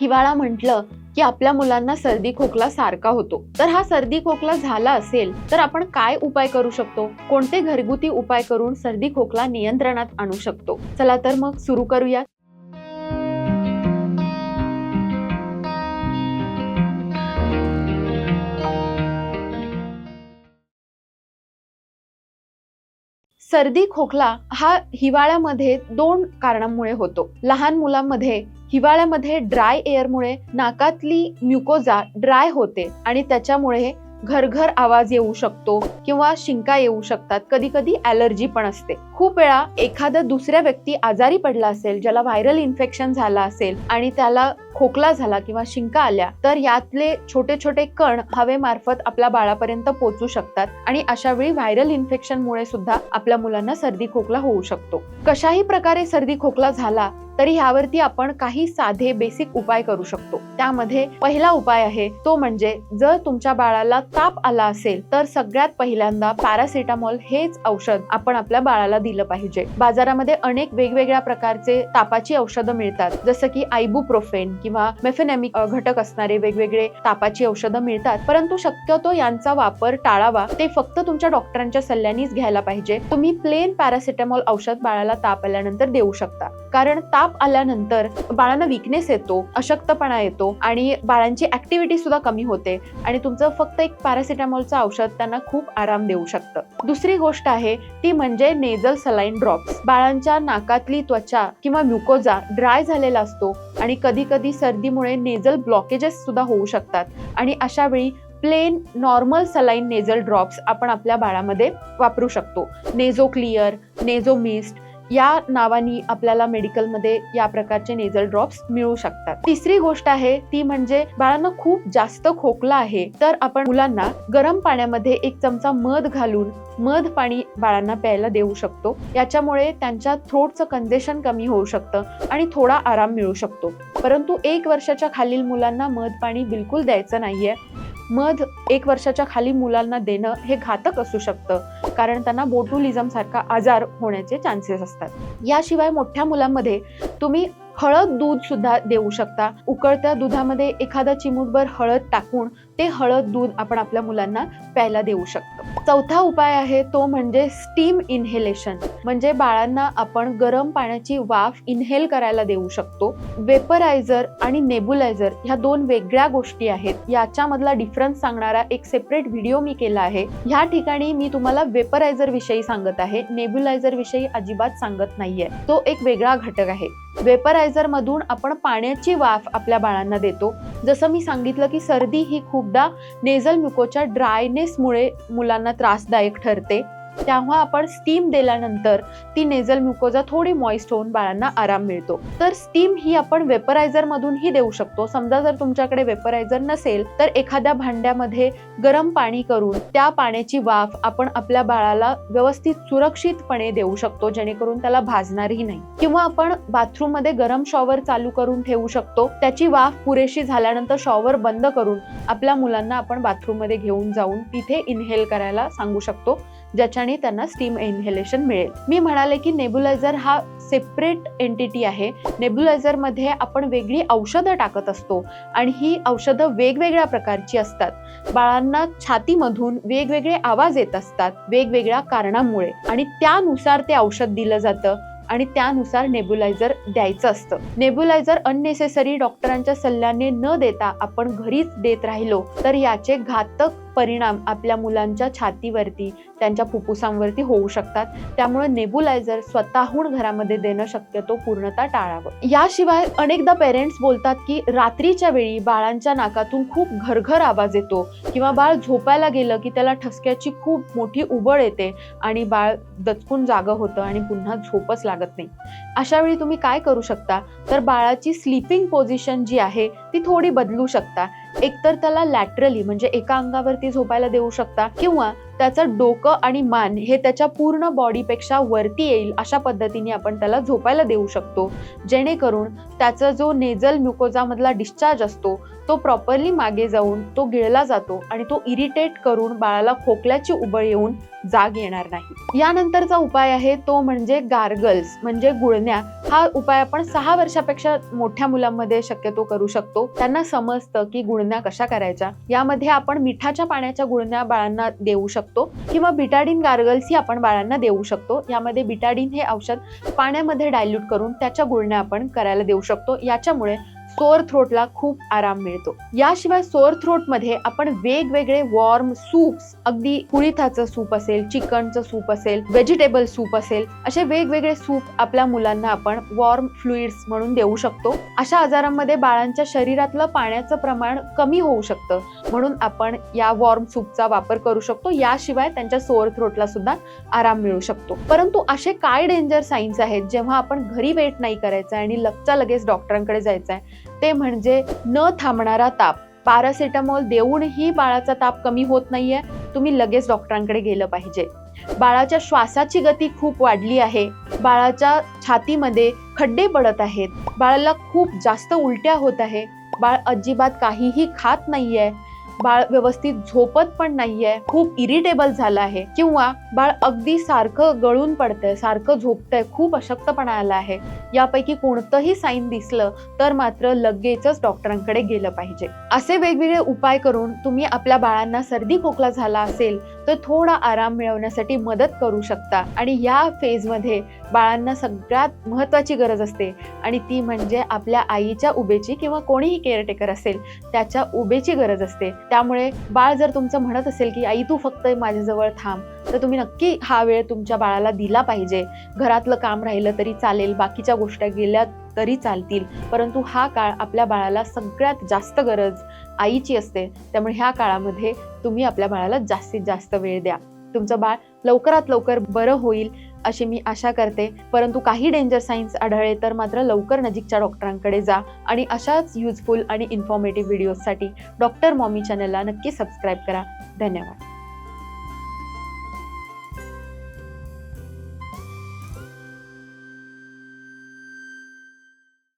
हिवाळा म्हटलं की आपल्या मुलांना सर्दी खोकला सारखा होतो. तर हा सर्दी खोकला झाला असेल तर आपण काय उपाय करू शकतो? कोणते घरगुती उपाय करून सर्दी खोकला नियंत्रणात आणू शकतो? चला तर मग सुरू करूया सर्दी खोकला हा हिवाळ्यामध्ये दोन कारणांमुळे होतो. लहान मुलांमध्ये हिवाळ्यामध्ये ड्राय एअरमुळे नाकातली म्युकोजा ड्राय होते आणि त्याच्यामुळे घरघर आवाज येऊ शकतो किंवा शिंका येऊ शकतात. कधी कधी ॲलर्जी पण असते. खूप वेळा एखादा दुसऱ्या व्यक्ती आजारी पडला असेल ज्याला व्हायरल इन्फेक्शन झाला असेल आणि त्याला खोकला झाला किंवा शिंका आल्या तर यातले छोटे छोटे कण हवेमार्फत आपल्या बाळापर्यंत पोहोचू शकतात आणि अशा वेळी व्हायरल इन्फेक्शनमुळे सुद्धा आपल्या मुलांना सर्दी खोकला होऊ शकतो. कशाही प्रकारे सर्दी खोकला झाला तरी ह्यावरती आपण काही साधे बेसिक उपाय करू शकतो. त्यामध्ये पहिला उपाय आहे तो म्हणजे जर तुमच्या बाळाला ताप आला असेल तर सगळ्यात पहिल्यांदा पॅरासिटामॉल हेच औषध आपण आपल्या बाळाला दिलं पाहिजे. बाजारामध्ये अनेक वेगवेगळ्या प्रकारचे तापाची औषधं मिळतात. जसं की आयबुप्रोफेन किंवा मेफेनॅमिक घटक असणारे वेगवेगळे तापाची औषधं मिळतात. परंतु शक्यतो यांचा वापर टाळावा. ते फक्त तुमच्या डॉक्टरांच्या सल्ल्यानेच घ्यायला पाहिजे. तुम्ही प्लेन पॅरासिटामॉल औषध बाळाला ताप आल्यानंतर देऊ शकता. कारण ताप आल्यानंतर बाळांना विकनेस येतो अशक्तपणा येतो आणि बाळांची ऍक्टिव्हिटी सुद्धा कमी होते आणि तुमचं फक्त एक पॅरासिटामॉलचं औषध त्यांना खूप आराम देऊ शकतं. दुसरी गोष्ट आहे ती म्हणजे नेझल सलाईन ड्रॉप्स बाळांच्या नाकातली त्वचा किंवा म्युकोजा ड्राय झालेला असतो आणि कधी कधी सर्दीमुळे नेझल ब्लॉकेजेस सुद्धा होऊ शकतात आणि अशा वेळी plain normal saline nasal drops आपण आपल्या बाळामध्ये वापरू शकतो. नेझो क्लिअर नेझो मिस्ट या नावानी आपल्याला मेडिकलमध्ये या प्रकारचे नेझल ड्रॉप्स मिळू शकतात. तिसरी गोष्ट आहे ती म्हणजे बाळांना खूप जास्त खोकला आहे. तर आपण मुलांना गरम पाण्यामध्ये एक चमचा मध घालून मध पाणी बाळांना प्यायला देऊ शकतो. याच्यामुळे त्यांच्या थ्रोटचं कंजेशन कमी होऊ शकतं आणि थोडा आराम मिळू शकतो. परंतु एक वर्षाच्या खालील मुलांना मध पाणी बिलकुल द्यायचं नाहीये. मध एक वर्षाच्या खाली मुलांना देणं हे घातक असू शकतं. कारण त्यांना बोटुलिझम सारखा आजार होण्याचे चान्सेस असतात. याशिवाय मोठ्या मुलांमध्ये तुम्ही हळद दूध सुद्धा देऊ शकता. उकळत्या दुधामध्ये एखादा चिमूटभर हळद टाकून ते हळद दूध आपण आपल्या मुलांना प्यायला देऊ शकतो. चौथा उपाय आहे तो म्हणजे स्टीम इन्हेलेशन म्हणजे बाळांना आपण गरम पाण्याची वाफ इन्हेल करायला देऊ शकतो. वेपरायझर आणि नेबुलायझर ह्या दोन वेगळ्या गोष्टी आहेत. याच्यामधला डिफरन्स सांगणारा एक सेपरेट व्हिडिओ मी केला आहे. ह्या ठिकाणी मी तुम्हाला वेपरायझर विषयी सांगत आहे. नेब्युलायझर विषयी अजिबात सांगत नाहीये. तो एक वेगळा घटक आहे. वेपरायझर मधून आपण पाण्याची वाफ आपल्या बाळांना देतो. जसं मी सांगितलं की सर्दी ही खूपदा नेझल म्युकोच्या ड्रायनेसमुळे मुलांना त्रासदायक ठरते. तेव्हा आपण स्टीम दिल्यानंतर ती नेझल म्युकोजा थोडी मॉइस्ट होऊन बाळांना आराम मिळतो. तर स्टीम ही आपण वेपरायझर मधूनही देऊ शकतो. समजा जर तुमच्याकडे वेपरायझर नसेल तर एखाद्या भांड्यामध्ये गरम पाणी करून त्या पाण्याची वाफ आपण आपल्या बाळाला व्यवस्थित सुरक्षितपणे देऊ शकतो जेणेकरून त्याला भाजणारही नाही. किंवा आपण बाथरूममध्ये गरम शॉवर चालू करून ठेवू शकतो. त्याची वाफ पुरेशी झाल्यानंतर शॉवर बंद करून आपल्या मुलांना आपण बाथरूममध्ये घेऊन जाऊन तिथे इन्हेल करायला सांगू शकतो ज्याच्या ठिकाणी त्यांना स्टीम इन्हेलेशन मिळेल. मी म्हणाले की नेब्युलायझर हा सेपरेट एंटिटी आहे. नेब्युलायझरमध्ये आपण वेगळी औषधं टाकत असतो आणि ही औषधं वेगवेगळ्या प्रकारची असतात. बाळांना छातीमधून वेगवेगळे आवाज येत असतात वेगवेगळ्या कारणामुळे. आणि त्यानुसार ते औषध दिलं जातं. आणि त्यानुसार नेब्युलायझर द्यायचं असतं. नेब्युलायझर अननेसेसरी डॉक्टरांच्या सल्ल्याने न देता आपण घरीच देत राहिलो तर याचे घातक परिणाम आपल्या मुलांच्या छातीवरती त्यांच्या फुफ्फुसांवरती होऊ शकतात. त्यामुळे नेबुलायझर स्वतःहून घरामध्ये देणं शक्यतो पूर्णतः टाळावं. याशिवाय अनेकदा पेरेंट्स बोलतात की रात्रीच्या वेळी बाळांच्या नाकातून खूप घरघर आवाज येतो किंवा बाळ झोपायला गेलं की त्याला ठसक्याची खूप मोठी उबळ येते आणि बाळ दचकून जागं होतं आणि पुन्हा झोपच लागतं. नाही. अशा वेळी तुम्ही काय करू शकता? तर बाळाची स्लीपिंग पोझिशन जी आहे ती थोडी बदलू शकता. एकतर त्याला लॅटरली म्हणजे एका अंगावरती झोपायला देऊ शकता किंवा त्याचं डोकं आणि मान हे त्याच्या पूर्ण बॉडीपेक्षा वरती येईल अशा पद्धतीने आपण त्याला झोपायला देऊ शकतो. जेणेकरून त्याचा जो नेझल म्युकोजामधला डिस्चार्ज असतो तो प्रॉपरली मागे जाऊन तो गिळला जातो आणि तो इरिटेट करून बाळाला खोकल्याची उबळ येऊन जाग येणार नाही. यानंतरचा उपाय आहे तो म्हणजे गार्गल्स म्हणजे गुळण्या. हा उपाय आपण सहा वर्षापेक्षा मोठ्या मुलांमध्ये शक्यतो करू शकतो. त्यांना समजतं की गुळण्या कशा करायच्या. यामध्ये आपण मिठाच्या पाण्याच्या गुळण्या बाळांना देऊ शकतो. किंवा बिटाडीन गार्गल्स ही आपण बाळांना देऊ शकतो. यामध्ये बिटाडीन हे औषध पाण्यामध्ये डायल्यूट करून त्याच्या गुळण्या आपण करायला देऊ शकतो. याच्यामुळे सोअर थ्रोटला खूप आराम मिळतो. याशिवाय सोअर थ्रोटमध्ये आपण वेगवेगळे वॉर्म सूप्स अगदी कुळिथाचं सूप असेल चिकनचं सूप असेल व्हेजिटेबल सूप असेल असे वेगवेगळे सूप आपल्या मुलांना आपण वॉर्म फ्लुइड्स म्हणून देऊ शकतो. अशा आजारांमध्ये बाळांच्या शरीरातलं पाण्याचं प्रमाण कमी होऊ शकतं. म्हणून आपण या वॉर्म सूपचा वापर करू शकतो. याशिवाय त्यांच्या सोअर थ्रोटला सुद्धा आराम मिळू शकतो. परंतु असे काय डेंजर साईन्स आहेत? जेव्हा आपण घरी वेट नाही करायचं आणि लगचा लगेच डॉक्टरांकडे जायचं आहे ते म्हणजे न थांबणारा ताप. पॅरासिटामॉल देऊनही बाळाचा ताप कमी होत नाहीये. तुम्ही लगेच डॉक्टरांकडे गेलं पाहिजे. बाळाच्या श्वासाची गती खूप वाढली आहे. बाळाच्या छातीमध्ये खड्डे पडत आहेत. बाळाला खूप जास्त उलट्या होत आहे. बाळ अजिबात काहीही खात नाहीये. बाळ व्यवस्थित झोपत पण नाहीये खूप इरिटेबल झालं आहे किंवा बाळ अगदी सारखं गळून पडतंय सारखं झोपतंय खूप अशक्तपणा आला आहे. यापैकी कोणतंही साईन दिसलं तर मात्र लगेचच डॉक्टरांकडे गेलं पाहिजे. असे वेगवेगळे उपाय करून तुम्ही आपल्या बाळांना सर्दी खोकला झाला असेल तर थोडा आराम मिळवण्यासाठी मदत करू शकता. आणि या फेजमध्ये बाळांना सगळ्यात महत्त्वाची गरज असते. आणि ती म्हणजे आपल्या आईच्या उभेची किंवा कोणीही केअरटेकर असेल त्याच्या उभेची गरज असते. त्यामुळे बाळ जर तुमचं म्हणत असेल की आई तू फक्त माझ्याजवळ थांब तर तुम्ही नक्की हा वेळ तुमच्या बाळाला दिला पाहिजे. घरातलं काम राहिलं तरी चालेल बाकीच्या गोष्टी गेल्या तरी चालतील. परंतु हा काळ आपल्या बाळाला सगळ्यात जास्त गरज आईची असते. त्यामुळे ह्या काळामध्ये तुम्ही आपल्या बाळाला जास्तीत जास्त वेळ द्या. तुमचं बाळ लवकरात लवकर बरं होईल अशी मी आशा करते. परंतु काही डेंजर सायन्स आढळले तर मात्र लवकर नजीकच्या डॉक्टरांकडे जा आणि अशाच युजफुल आणि इन्फॉर्मेटिव्ह व्हिडिओजसाठी डॉक्टर मॉमी चॅनलला नक्की सबस्क्राईब करा. धन्यवाद.